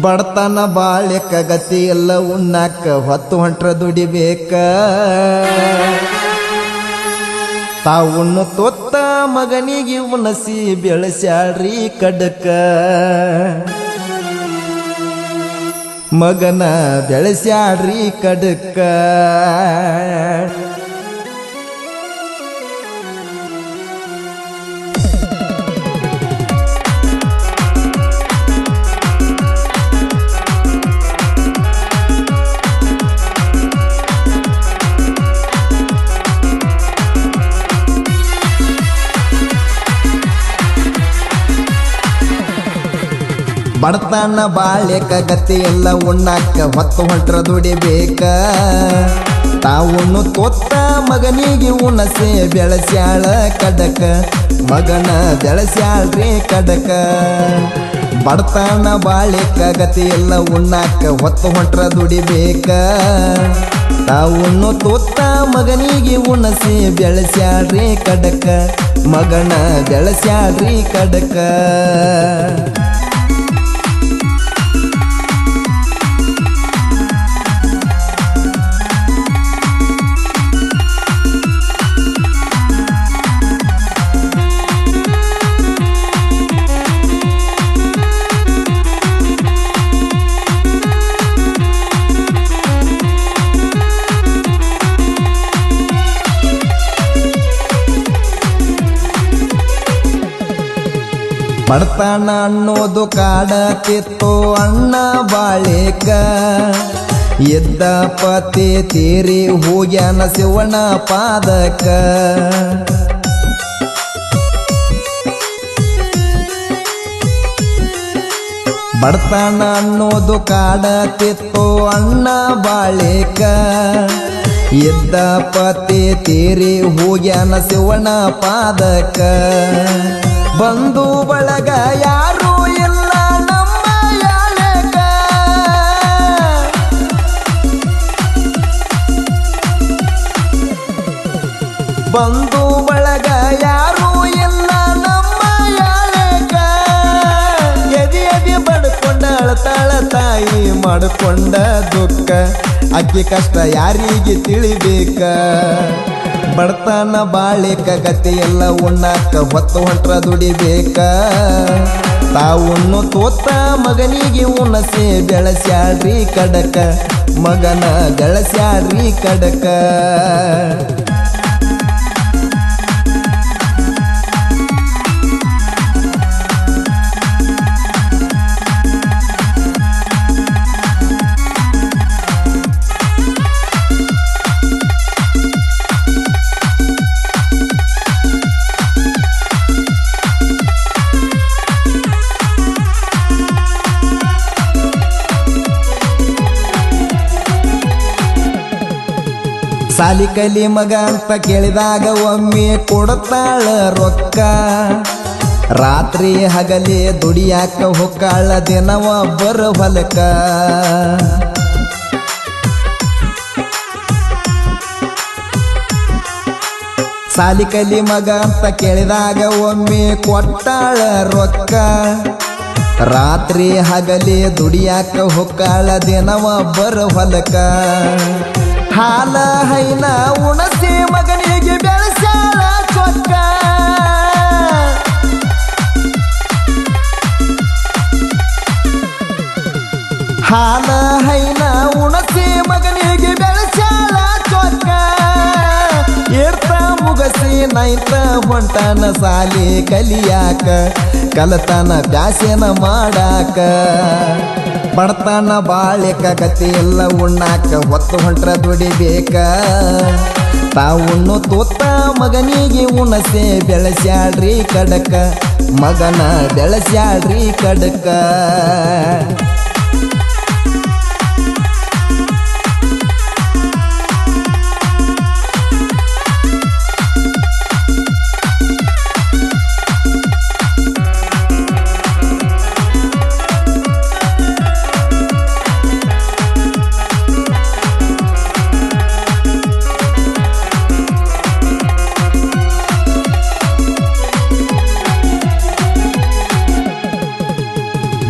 ಬಡತನ ಬಾಳ್ಯಕ್ಕ ಗತಿ ಎಲ್ಲ ಉಣ್ಣಾಕ ಹೊತ್ತು ಹೊಂಟ್ರ ದುಡಿಬೇಕ. ತಾವುಣ್ಣು ತೊತ್ತ ಮಗನಿಗೆ ಉಣಸಿ ಬೆಳೆಸ್ಯಾಳ್ರಿ ಕಡಕ. ಮಗನ ಬೆಳೆಸ್ಯಾಳ್ರಿ ಕಡಕ. ಬಡತನ ಬಾಳ್ಯಕ ಗತಿ ಎಲ್ಲ ಉಣ್ಣಾಕ ಹೊತ್ತು ಹೊಂಟ್ರ ದುಡಿಬೇಕ ತಾವುಣ್ಣು ತೊತ್ತ ಮಗನಿಗೆ ಉಣಸೆ ಬೆಳಸ್ಯಾಳ ಕಡಕ. ಮಗನ ಬೆಳಸ್ಯಾಳ್ರಿ ಕಡಕ. ಬಡತನ ಬಾಳಿಕ ಗತಿ ಎಲ್ಲ ಉಣ್ಣಾಕ ಹೊತ್ತು ಹೊಂಟ್ರ ದುಡಿಬೇಕ ತಾವುಣ್ಣು ತೊತ್ತ ಮಗನಿಗೆ ಉಣಸೆ ಬೆಳಸ್ಯಾಳ್ರಿ ಕಡಕ. ಮಗನ ಬೆಳಸ್ಯಾಳ್ರಿ ಕಡಕ. ಬಡತನ ಅನ್ನೋದು ಕಾಡತಿತ್ತು ಅಣ್ಣ ಬಾಳಿಕ. ಎದ್ದ ಪತಿ ತೀರಿ ಹೋಗ್ಯಾನ ಶಿವಣ ಪಾದಕ. ಬಡತನ ಅನ್ನೋದು ಕಾಡತಿತ್ತು ಅಣ್ಣ ಬಾಳಿಕ. ಎದ್ದ ಪತಿ ತೀರಿ ಹೋಗ್ಯಾನ ಶಿವಣ ಪಾದಕ. ಬಂಧು ಬಳಗ ಯಾರು ಇಲ್ಲ ನಮ್ಮ ಯಾಳಕ ಬಂಧು ಬಳಗ ಯಾರು ಇಲ್ಲ ನಮ್ಮ ಯಾಳಕ ಎದಿ ಎದಿ ಬಡ್ಕೊಂಡ ಅಳತಾಳ ತಾಯಿ ಮಾಡ್ಕೊಂಡ ದುಃಖ. ಅಕ್ಕಿ ಕಷ್ಟ ಯಾರಿಗೆ ತಿಳಿಬೇಕ? ಬಡತನ ಬಾಳಿಕ ಗತಿ ಎಲ್ಲ ಉಣ್ಣಾಕ ಹೊತ್ತು ಹೊಂಟ್ರ ದುಡಿಬೇಕ. ತಾವುಣ್ಣು ತೋತ ಮಗನಿಗೆ ಉಣಸೆ ಬೆಳಸ್ಯಾಡ್ರಿ ಕಡಕ. ಮಗನ ಗಳಸ್ಯಾಡ್ರಿ ಕಡಕ. ಸಾಲಿ ಕಲಿ ಮಗ ಅಂತ ಕೇಳಿದಾಗ ಒಮ್ಮೆ ಕೊಡ್ತಾಳ ರೊಕ್ಕ. ರಾತ್ರಿ ಹಗಲಿ ದುಡಿಯಾಕ ಹೊಕ್ಕಾಳ ದಿನವ ಬರ ಹೊಲಕ. ಸಾಲಿ ಕಲಿ ಮಗ ಅಂತ ಕೇಳಿದಾಗ ಒಮ್ಮೆ ಕೊಟ್ಟಾಳ ರೊಕ್ಕ. ರಾತ್ರಿ ಹಗಲಿ ದುಡಿಯಾಕ ಹೊಕ್ಕಾಳ ದಿನವ ಬರ ಹೊಲಕ. ಹಾಲ ಹೈನ ಉಣಸಿ ಮಗನಿಗೆ ಬೆಳೆಸ್ಯಾಳ ಚೊಕ್ಕ. ಹಾಲ ಹೈನ ಉಣಸಿ ಮಗನಿಗೆ ಬೆಳೆಸ್ಯಾಳ ಚೊಕ್ಕ. ಏರ್ತ ಮುಗಸಿ ನೈತ ಹೊಂಟನ ಸಾಲಿ ಕಲಿಯಾಕ, ಕಲತನ ಬ್ಯಾಸೆನ ಮಾಡಾಕ. ಬಡತನ ಬಾಳಿಕ ಗತಿ ಎಲ್ಲ ಉಣ್ಣಾಕ ಹೊತ್ತು ಹೊಂಟ್ರ ದುಡಿಬೇಕ ತಾವುಣ್ಣು ತೋತ ಮಗನಿಗೆ ಉಣಸೆ ಬೆಳೆಸ್ಯಾಡ್ರಿ ಕಡಕ. ಮಗನ ಬೆಳೆಸ್ಯಾಡ್ರಿ ಕಡಕ.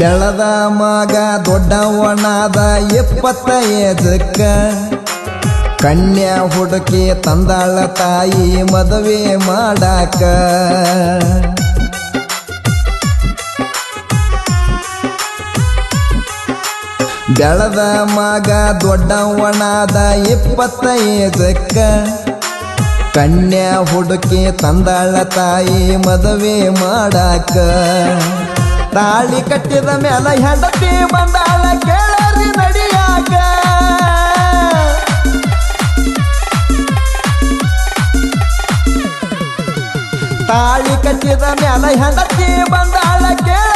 ಬೆಳದ ಮಗ ದೊಡ್ಡವನಾದ ಇಪ್ಪತ್ತ ಏಜಕ್ಕ. ಕನ್ಯಾ ಹುಡುಕಿ ತಂದಾಳ ತಾಯಿ ಮದುವೆ ಮಾಡಾಕ. ಬೆಳದ ಮಗ ದೊಡ್ಡವನಾದ ಇಪ್ಪತ್ತ ಏಜಕ್ಕ. ಕನ್ಯಾ ಹುಡುಕಿ ತಂದಾಳ ತಾಯಿ ಮದುವೆ ಮಾಡಾಕ. ತಾಳಿ ಕಟ್ಟಿದ ಮೇಲ ಹೆಂಡತಿ ಬಂದಾಳ ಕೇಳರಿ ನಡಿಯಾಕ. ತಾಳಿ ಕಟ್ಟಿದ ಮೇಲ ಹೆಂಡತಿ ಬಂದಾಳ ಕೇಳರಿ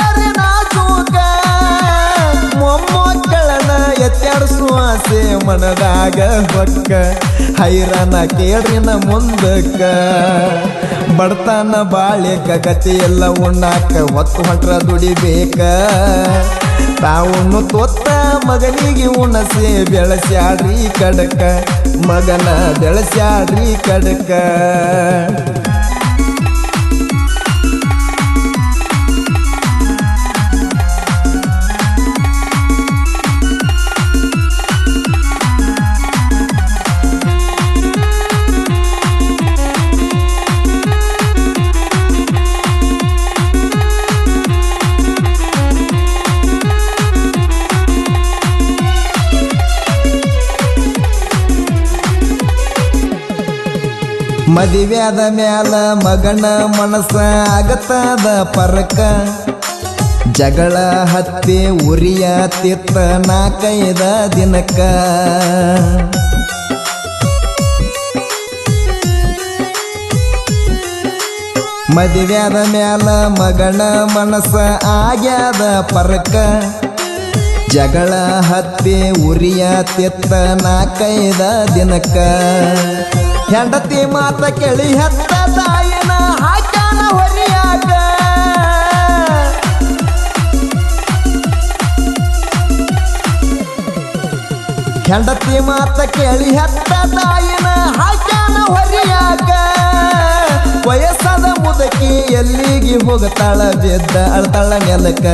ಆಸೆ ಮನದಾಗ ಹೊಕ್ಕ. ಹೈರಾಣ ಕೇಳ್ರಿನ ಮುಂದಕ್ಕ. ಬಡತನ ಬಾಳೆಕ ಗತಿ ಎಲ್ಲ ಉಣ್ಣಾಕ ಹೊತ್ತು ಹೊಂಟ್ರ ದುಡಿಬೇಕ. ತಾವನ್ನು ತೊತ್ತ ಮಗನಿಗೆ ಉಣಸೆ ಬೆಳಸ್ಯಾಡ್ರಿ ಕಡಕ. ಮಗನ ಬೆಳಸ್ಯಾಡ್ರಿ ಕಡಕ. ಮದುವೆಯಾದ ಮ್ಯಾಲ ಮಗನ ಮನಸ ಆಗತ್ತದ ಪರಕ. ಜಗಳ ಹತ್ತಿ ಉರಿಯ, ತಿತ್ತ ನಾಲ್ಕೈದ ದಿನಕ್ಕ. ಮದುವೆಯಾದ ಮ್ಯಾಲ ಮಗನ ಮನಸ್ಸ ಆಗ್ಯಾದ ಪರಕ. ಜಗಳ ಹತ್ತಿ ಉರಿಯ, ತಿತ್ತ ನಾಲ್ಕೈದ ದಿನಕ್ಕ. ಹೆಂಡತಿ ಮಾತ ಕೇಳಿ ಹೆತ್ತ ತಾಯಿನ ಹಾಕ್ಯಾನ ಹೊರಿಯಾಕ ಹೆಂಡತಿ ಮಾತ ಕೇಳಿ ಹೆತ್ತ ತಾಯಿನ ಹಾಕ್ಯಾನ ಹೊರಿಯಾಕ ವಯಸ್ಸಾದ ಮುದಕಿ ಎಲ್ಲಿಗೆ ಹೋಗತಾಳ ಬಿದ್ದ ಅಳ್ತಾಳ ನೆಲಕ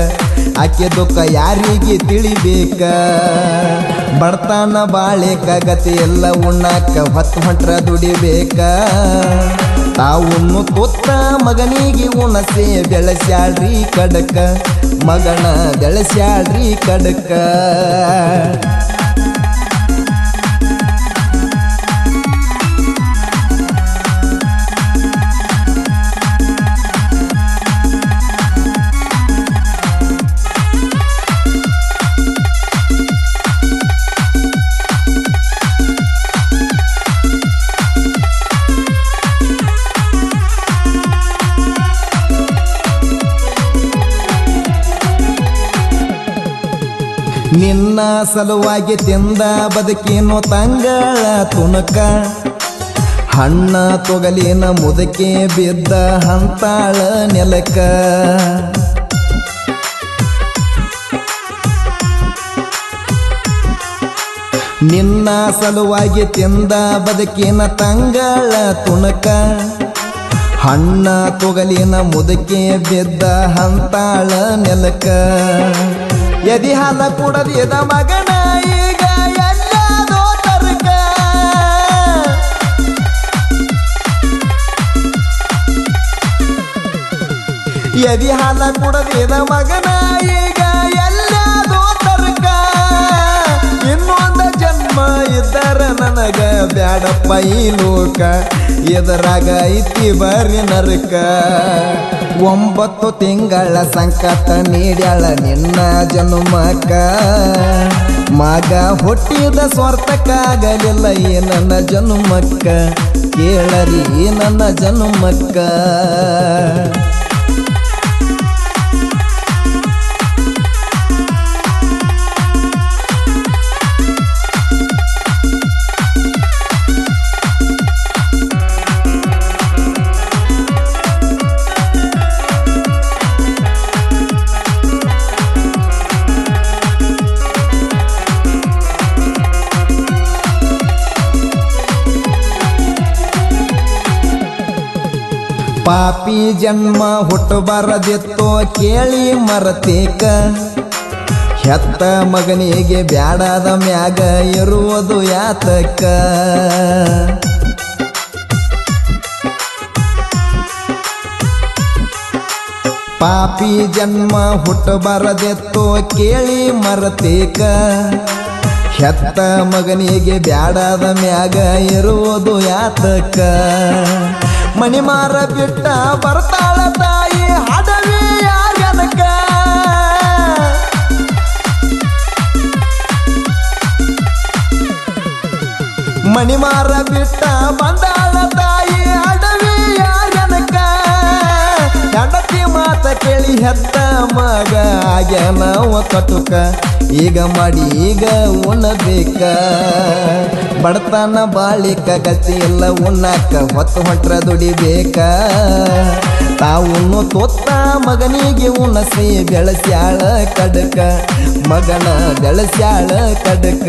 ಆಕೆ ದುಃಖ ಯಾರಿಗೆ ತಿಳಿಬೇಕ? ಬಡತನ ಬಾಳೆಕ ಗತಿ ಎಲ್ಲ ಉಣ್ಣಾಕ ಹೊತ್ತು ಹೊಟ್ರ ದುಡಿಬೇಕ. ತಾವುನ್ನು ತುತ್ತ ಮಗನಿಗೆ ಉಣಸೆ ಬೆಳೆಸ್ಯಾಳ್ರಿ ಕಡಕ. ಮಗನ ಬೆಳೆಸ್ಯಾಳ್ರಿ ಕಡಕ. ನಿನ್ನ ಸಲುವಾಗಿ ತಿಂದ ಬದುಕಿನೋ ತಂಗಳ ತುನಕ ಹಣ್ಣ ತೊಗಲಿನ ಮುದಕೆ ಬಿದ್ದ ಹಂತಾಳ ನೆಲಕ? ನಿನ್ನ ಸಲುವಾಗಿ ತಿಂದ ಬದುಕಿನ ತಂಗಳ ತುಣಕ? ಹಣ್ಣ ತೊಗಲಿನ ಮುದಕೆ ಬಿದ್ದ ಹಂತಾಳ ನೆಲಕ? ಎದಿ ಹಾಲ ಕುಡದಿದ ಮಗನ ಈಗ ಎಲ್ಲದೋ ತರ್ಕ ಎದಿ ಹಾಲ ಕುಡದಿದ ಮಗನ ಈಗ ಇನ್ನೊಂದ ಇದ್ದಾರ ನನಗ ಬ್ಯಾಡಪ್ಪ ಈ ಲೋಕ. ಎದರಾಗ ಐತಿ ಬರ್ರಿ ನರಕ. ಒಂಬತ್ತು ತಿಂಗಳ ಸಂಕಟ ನೀಡ್ಯಾಳ ನಿನ್ನ ಜನ್ಮಕ್ಕ ಮಗ ಹುಟ್ಟಿದ ಸ್ವಾರ್ಥಕ್ಕಾಗಲಿಲ್ಲ ಈ ನನ್ನ ಜನ್ಮಕ್ಕ ಕೇಳರಿ ನನ್ನ ಜನ್ಮಕ್ಕ ಪಾಪಿ ಜನ್ಮ ಹುಟ್ಟಬಾರದಿತ್ತು ಕೇಳಿ ಮರತೇಕ. ಹೆತ್ತ ಮಗನಿಗೆ ಬ್ಯಾಡದ ಮ್ಯಾಗ ಇರುವುದು ಯಾತಕ್ಕ ಪಾಪಿ ಜನ್ಮ ಹುಟ್ಟಬಾರದಿತ್ತು ಕೇಳಿ ಮರತೇಕ. ಹೆತ್ತ ಮಗನಿಗೆ ಬ್ಯಾಡಾದ ಮ್ಯಾಗ ಇರುವುದು ಯಾತಕ ಮಣಿಮಾರ ಬಿಟ್ಟ ಬರ್ತಾಳ ತಾಯಿ ಹಡವಿ ಯಾರನಕ ಮಣಿಮಾರ ಬಿಟ್ಟ ಬಂದಾಳ ತಾಯಿ ಅಡವಿ ಯಾರನಕ ಹೆಂಡತಿ ಮಾತ ಕೇಳಿ ಹೆತ್ತ ಮಗ ಆಗ್ಯಾನ ಕಟುಕ. ಈಗ ಮಾಡಿ ಈಗ ಉಣ್ಣಬೇಕ ಬಡತನ ಬಾಳಿಕ ಗತಿ ಎಲ್ಲ ಉಣ್ಣಾಕ ಹೊತ್ತು ಹೊಂಟ್ರ ದುಡಿಬೇಕ. ತಾವುನ್ನು ತೋತ್ತ ಮಗನಿಗೆ ಉಣಸಿ ಬೆಳಸ್ಯಾಳ ಕಡಕ. ಮಗನ ಬೆಳಸ್ಯಾಳ ಕಡಕ.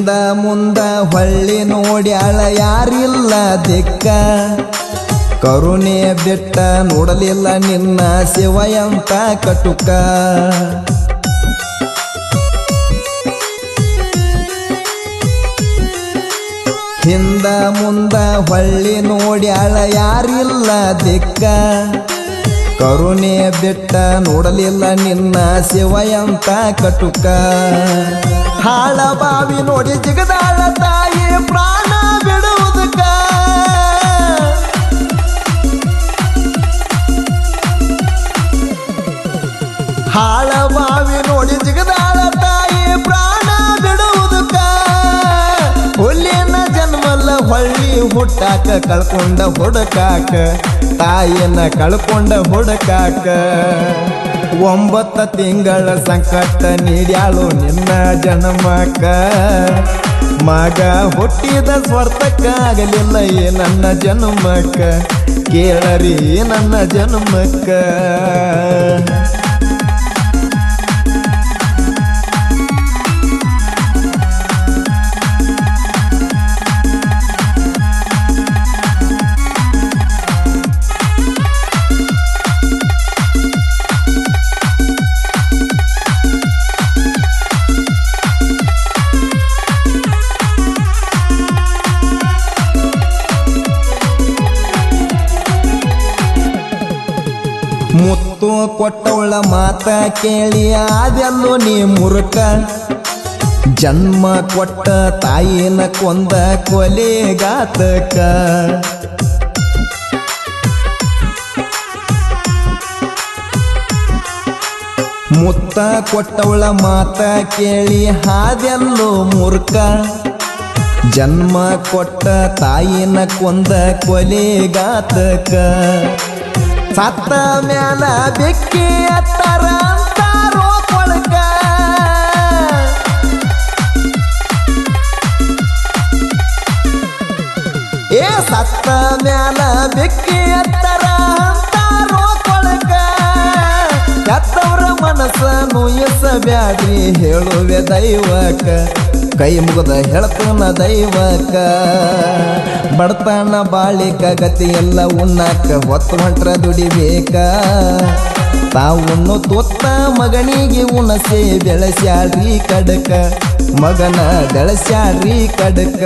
ಹಿಂದ ಮುಂದ ಹೊಳ್ಳಿ ನೋಡ್ಯಾಳ ಯಾರಿಲ್ಲ ದಿಕ್ಕ. ಕರುಣೆ ಬಿಟ್ಟ ನೋಡಲಿಲ್ಲ ನಿನ್ನ ಶಿವಯಂತ ಕಟುಕ. ಹಿಂದ ಮುಂದ ಹೊಳ್ಳಿ ನೋಡ್ಯಾಳ ಯಾರಿಲ್ಲ ದಿಕ್ಕ. ಕರುಣೆ ಬಿಟ್ಟ ನೋಡಲಿಲ್ಲ ನಿನ್ನ ಶಿವಯಂತ ಕಟುಕ. ಹಾಳ ಬಾವಿ ನೋಡಿ ಜಿಗದಾಳ ತಾಯಿ ಪ್ರಾಣ ಬಿಡುವುದಕ್ಕ. ಹಾಳ ಬಾವಿ ನೋಡಿ ಜಿಗದಾಳ ತಾಯಿ ಪ್ರಾಣ ಬಿಡುವುದಕ್ಕ. ಹುಲ್ಲಿನ ಜನ್ಮಲ್ಲ ಹೊಳ್ಳಿ ಹುಟ್ಟಾಕ ಕಳ್ಕೊಂಡ ಹುಡುಕಾಕ, ತಾಯಿಯನ್ನ ಕಳ್ಕೊಂಡ ಹುಡುಕಾಕ. ಒಂಬತ್ತ ತಿಂಗಳ ಸಂಕಟ ನೀಡ್ಯಾಳು ನಿನ್ನ ಜನ್ಮಕ್ಕ. ಮಗ ಹುಟ್ಟಿದ ಸ್ವಾರ್ಥಕ್ಕಾಗಲಿಲ್ಲ ಈ ನನ್ನ ಜನ್ಮಕ್ಕ. ಕೇಳರಿ ನನ್ನ ಜನ್ಮಕ್ಕ. ಮುತ್ತು ಕೊಟ್ಟವಳ ಮಾತ ಕೇಳಿ ಅದೆಲ್ಲೋ ನೀ ಮುರುಕ ಜನ್ಮ ಕೊಟ್ಟ ತಾಯಿನ ಕೊಂದ ಕೊಲೆಗಾತಕ. ಮುತ್ತ ಕೊಟ್ಟವಳ ಮಾತ ಕೇಳಿ ಹಾದೆಲ್ಲೋ ಮುರುಕ ಜನ್ಮ ಕೊಟ್ಟ ತಾಯಿನ ಕೊಂದ ಕೊಲೆಗಾತಕ. ಸತ್ತ ಮ್ಯಾಲ ಬೆಕ್ಕಿ ಎತ್ತರ ಅಂತಾರೋ ಕೊಳಕ. ಏ ಸತ್ತ ಮ್ಯಾಲ ಬೆಕ್ಕಿ ಎತ್ತರ ಅಂತಾರೋ ಕೊಳಕ. ಎತ್ತವ್ರ ಮನಸ್ಸ ನೋಯಿಸಬ್ಯಾಡ್ರಿ ಹೇಳುವೆ ದೈವಕ ಕೈ ಮುಗದ ಹೇಳ್ತಾನ ದೈವಕ ಬಡತನ ಬಾಳಿಕ ಗತಿ ಎಲ್ಲ ಉಣ್ಣಾಕ ಹೊತ್ತು ಹೊಂಟ್ರ ದುಡಿಬೇಕ. ತಾವುನ್ನು ತೊತ್ತ ಮಗನಿಗೆ ಉಣಸೆ ಬೆಳಸ್ಯಾಡ್ರಿ ಕಡಕ. ಮಗನ ಬೆಳಸ್ಯಾಡ್ರಿ ಕಡಕ.